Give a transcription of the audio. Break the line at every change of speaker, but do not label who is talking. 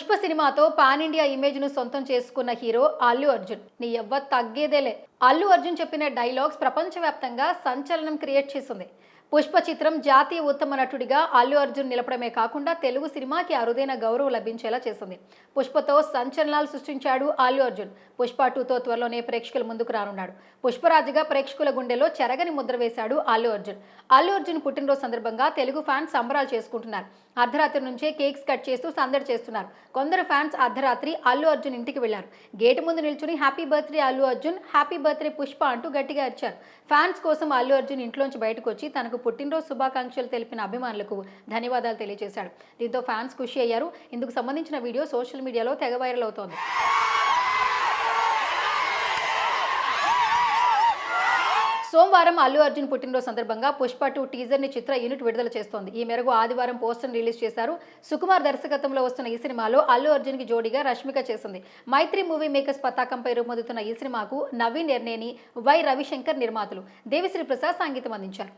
పుష్ప సినిమాతో pan India ఇమేజ్ను సొంతం చేసుకున్న హీరో అల్లు అర్జున్. నీ ఎవ్వ తగ్గేదేలే. అల్లు అర్జున్ చెప్పిన డైలాగ్స్ ప్రపంచవ్యాప్తంగా సంచలనం క్రియేట్ చేసింది. పుష్ప చిత్రం జాతీయ ఉత్తమ నటుడిగా అల్లు అర్జున్ నిలపడమే కాకుండా తెలుగు సినిమాకి అరుదైన గౌరవం లభించేలా చేసింది. పుష్పతో సంచలనాలు సృష్టించాడు అల్లు అర్జున్. పుష్ప టూతో త్వరలోనే ప్రేక్షకుల ముందుకు రానున్నాడు. పుష్పరాజుగా ప్రేక్షకుల గుండెలో చెరగని ముద్ర వేశాడు అల్లు అర్జున్. అల్లు అర్జున్ పుట్టినరోజు సందర్భంగా తెలుగు ఫ్యాన్స్ సంబరాలు చేసుకుంటున్నారు. అర్ధరాత్రి నుంచే కేక్స్ కట్ చేస్తూ సందడి చేస్తున్నారు. కొందరు ఫ్యాన్స్ అర్ధరాత్రి అల్లు అర్జున్ ఇంటికి వెళ్ళారు. గేటు ముందు నిల్చుని happy birthday Allu Arjun. Happy birthday Pushpa అంటూ గట్టిగా అరిచారు ఫ్యాన్స్ కోసం అల్లు అర్జున్ ఇంట్లోంచి బయటకు వచ్చి తనకు పుట్టినరోజు శుభాకాంక్షలు తెలిపిన అభిమానులకు ధన్యవాదాలు తెలియజేశాడు దీంతో ఫ్యాన్స్ ఖుషి అయ్యారు ఇందుకు సంబంధించిన వీడియో సోషల్ మీడియాలో తెగ వైరల్ అవుతోంది సోమవారం అల్లు అర్జున్ పుట్టినరోజు సందర్భంగా పుష్ప టూ టీజర్ని చిత్ర యూనిట్ విడుదల చేస్తోంది. ఈ మేరకు ఆదివారం పోస్టర్ని రిలీజ్ చేశారు. సుకుమార్ దర్శకత్వంలో వస్తున్న ఈ సినిమాలో అల్లు అర్జున్కి జోడీగా రష్మిక చేసింది. మైత్రి మూవీ మేకర్స్ పతాకంపై రూపొందుతున్న ఈ సినిమాకు నవీన్ ఎర్నేని వై రవిశంకర్ నిర్మాతలు. దేవిశ్రీ ప్రసాద్ సంగీతం అందించారు.